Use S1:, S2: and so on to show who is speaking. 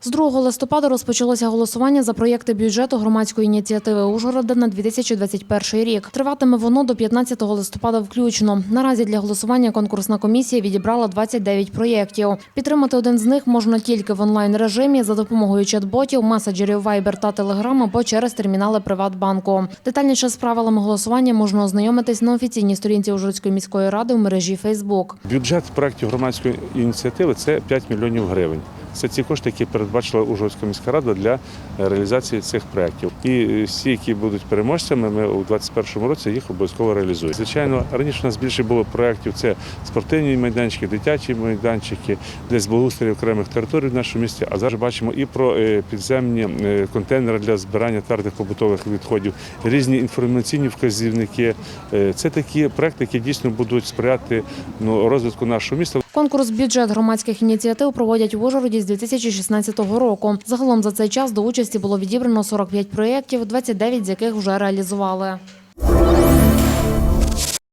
S1: З 2 листопада розпочалося голосування за проєкти бюджету громадської ініціативи Ужгорода на 2021 рік. Триватиме воно до 15 листопада включно. Наразі для голосування конкурсна комісія відібрала 29 проєктів. Підтримати один з них можна тільки в онлайн режимі за допомогою чат-ботів, меседжерів Viber та Telegram або через термінали Приватбанку. Детальніше з правилами голосування можна ознайомитись на офіційній сторінці Ужгородської міської ради у мережі Facebook.
S2: Бюджет проєктів громадської ініціативи це 5 мільйонів гривень. Це ці кошти, які передбачила Ужгородська міська рада для е, реалізації цих проєктів. І е, всі, які будуть переможцями, ми у 2021 році їх обов'язково реалізуємо. Звичайно, раніше у нас більше було проєктів. Це спортивні майданчики, дитячі майданчики, десь благоустрій окремих територій в нашому місті. А зараз бачимо і про е, підземні контейнери для збирання твердих побутових відходів, різні інформаційні вказівники. Це такі проекти, які дійсно будуть сприяти ну, розвитку нашого міста.
S1: Конкурс бюджет громадських ініціатив проводять в Ужгороді з 2016 року. Загалом за цей час до участі було відібрано 45 проєктів, 29 з яких вже реалізували.